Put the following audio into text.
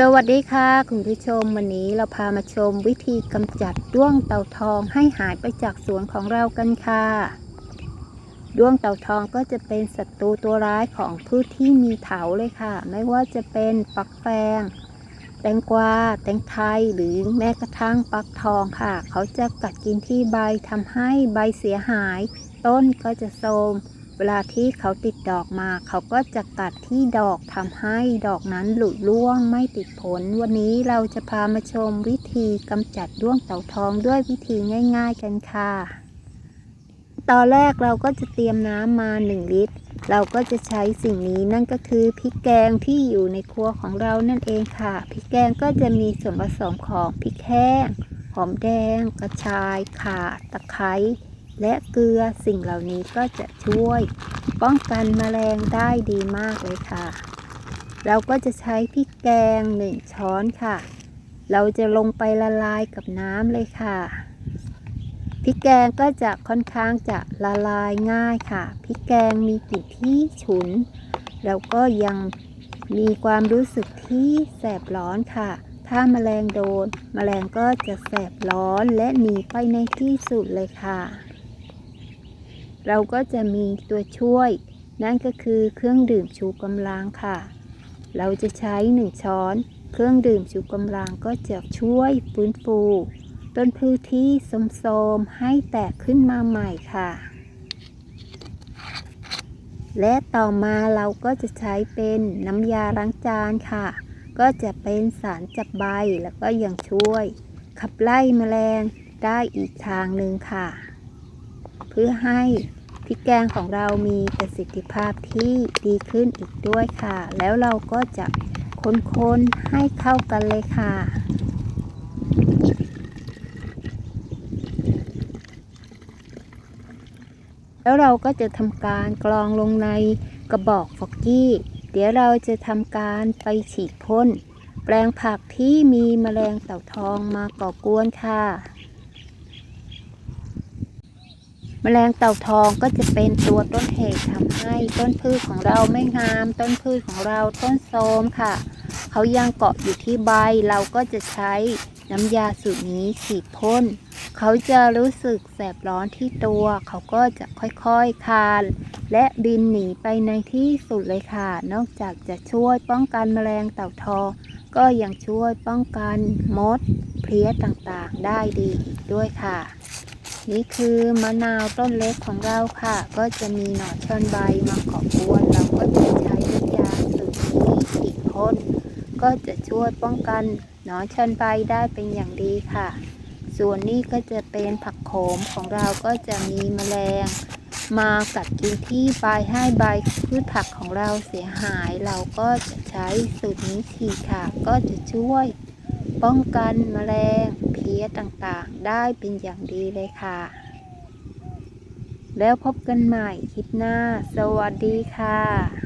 สวัสดีค่ะคุณผู้ชมวันนี้เราพามาชมวิธีกำจัดด้วงเต่าทองให้หายไปจากสวนของเรากันค่ะ ด้วงเต่าทองก็จะเป็นศัตรูตัวร้ายของพืชที่มีเถาเลยค่ะ ไม่ว่าจะเป็นปักแฟง แตงกวา แตงไทยหรือแม้กระทั่งปักทองค่ะ เขาจะกัดกินที่ใบทำให้ใบเสียหาย ต้นก็จะโทรม เวลาที่เขาติดดอกมา เขาก็จะกัดที่ดอกทำให้ดอกนั้นหลุดร่วงไม่ติดผล วันนี้เราจะพามาชมวิธีกำจัดด้วงเต่าทองด้วยวิธีง่าย ๆกันค่ะ ตอนแรกเราก็จะเตรียมน้ำมา 1 ลิตร เราก็จะใช้สิ่งนี้นั่นก็คือพริกแกงที่อยู่ในครัวของเรานั่นเองค่ะ พริกแกงก็จะมีส่วนผสมของพริกแห้ง หอมแดง กระชาย ข่า ตะไคร้ และเกลือสิ่งเหล่านี้ก็จะช่วยป้องกันแมลงได้ดีมากเลยค่ะ เราก็จะใช้พริกแกงหนึ่งช้อนค่ะ เราจะลงไปละลายกับน้ำเลยค่ะพริกแกงก็จะค่อนข้างจะละลายง่ายค่ะพริกแกงมีกลิ่นที่ฉุน แล้วก็ยังมีความรู้สึกที่แสบร้อนค่ะ ถ้าแมลงโดนแมลงก็จะแสบร้อนและหนีไปในที่สุดเลยค่ะ เราก็จะมีตัวช่วย นั่นก็คือเครื่องดื่มชูกำลังค่ะ เราจะใช้หนึ่งช้อน เครื่องดื่มชูกำลังก็จะช่วยฟื้นฟู ต้นพืชที่โทมๆให้แตกขึ้นมาใหม่ค่ะ และต่อมาเราก็จะใช้เป็นน้ำยาล้างจานค่ะ ก็จะเป็นสารจับใบแล้วก็ยังช่วย ขับไล่แมลงได้อีกทางหนึ่งค่ะ เพื่อให้ พริกแกงของเรามีประสิทธิภาพที่ดีขึ้นอีกด้วยค่ะ แล้วเราก็จะคนๆให้เข้ากันเลยค่ะแล้วเราก็จะทำการกรองลงในกระบอกฟอกกี้ เดี๋ยวเราจะทำการไปฉีดพ่น แปลงผักที่มีแมลงเต่าทองมาก่อกวนค่ะ แมลงเต่าทองก็จะเป็นตัวต้นเหตุทำให้ต้นพืชของเราไม่งาม ต้นพืชของเราต้นโทรมค่ะ เขายังเกาะอยู่ที่ใบเราก็จะใช้น้ำยาสูตรนี้ฉีดพ่นเขาจะรู้สึกแสบร้อนที่ตัว เขาก็จะค่อยๆคาน และบินหนีไปในที่สุดเลยค่ะ นอกจากจะช่วยป้องกันแมลงเต่าทอง ก็ยังช่วยป้องกันมดเพลี้ยต่างๆ ได้ดีอีกด้วยค่ะ นี่คือมะนาวต้นเล็กของเราค่ะ ก็จะมีหนอนชนใบมาเกาะกวนเราก็จะใช้น้ำยาสูตรนี้ฉีดพ่นก็จะช่วยป้องกันหนอนชนใบได้เป็นอย่างดีค่ะ ส่วนนี้ก็จะเป็นผักโขมของเราก็จะมีแมลง มากัดกินที่ใบให้ใบพืชผักของเราเสียหาย เราก็จะใช้สูตรนี้ฉีดค่ะ ก็จะช่วย ป้องกันแมลงเพี้ยต่างๆ ได้เป็นอย่างดีเลยค่ะ แล้วพบกันใหม่คลิปหน้า สวัสดีค่ะ